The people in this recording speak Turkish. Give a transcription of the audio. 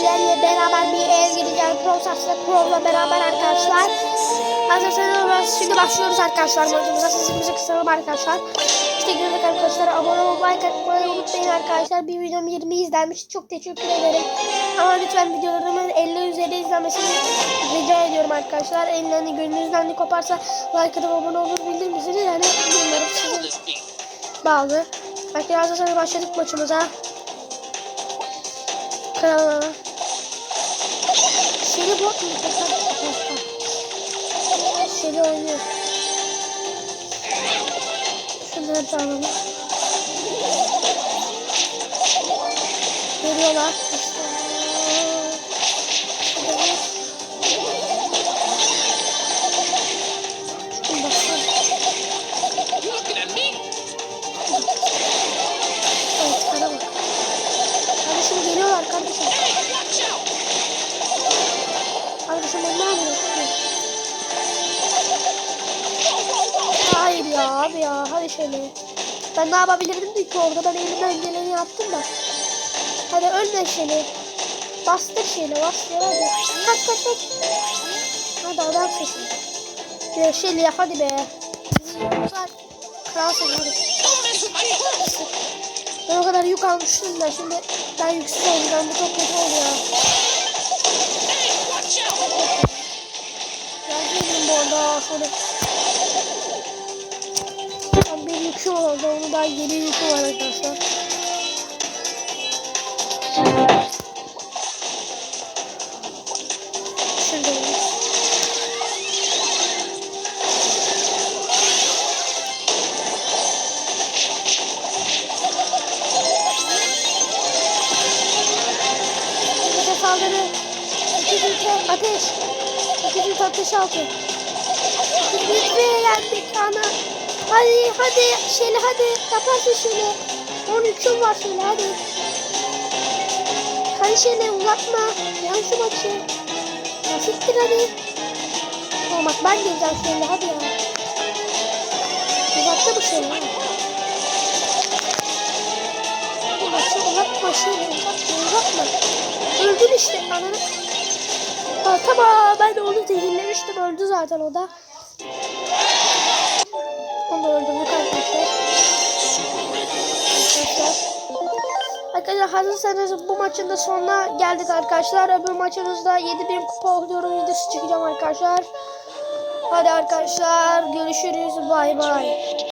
sizlerle beraber bir eve gideceğiz. Pro Sars'la Pro'la beraber arkadaşlar. Hazırsanız şimdi başlıyoruz arkadaşlar maçımıza. Sesimizi kısalım arkadaşlar. İşte girdik arkadaşlar. Abone olmayı, like atmayı unutmayın arkadaşlar. Bir videom 20 izlenmiş. Çok teşekkür ederim. Ama lütfen videolarımın 50 üzeri izlenmesini rica ediyorum arkadaşlar. Ellerini gönlünüzden ne koparsa like atıp abone olur bildirim misiniz? Yani bilmiyorum sizin bağlı. Arkadaşlar başladık maçımıza. Kanala. Bot mu? Şeli oynuyor. Şunları da alalım. Geliyorlar. Ya abi ya hadi şöyle. Ben ne yapabilirdim ki orada ben elimden geleni yaptım da. Hadi ölme şöyle. Bastır şöyle bastır hadi. Kaç kaç kaç. Hadi adam sesi. Ya şöyle yap hadi be. Kralsın hadi. Ben o kadar yük almıştım da şimdi ben yüksüz olacağım. Bu çok kötü oldu ya. Değilim bu arada. Şöyle. Yüküm oldu. Onu daha yeni yüküm var arkadaşlar. Şurada saldırı. İki ülke ateş. İki ülke ateş altı. Lütfen yendik ana. Hadi hadi Şeli hadi. Yaparsın Şeli. 13'üm var Şeli hadi. Hadi Şeli uzatma. Yan şu maçı. Ya siktir hadi. Tamam bak ben geleceğim Şeli hadi ya. Uzattı bu Şeli. Bu maçı uzatma Şeli uzatma uzatma. Öldün işte ananı. Ha, tamam ben de onu zehirlemiştim öldü zaten o da Arkadaşlar hazırsanız bu maçın da sonuna geldik arkadaşlar. Öbür maçımızda 7000 kupa oluyorum videosu çekeceğim arkadaşlar. Hadi arkadaşlar görüşürüz bay bay.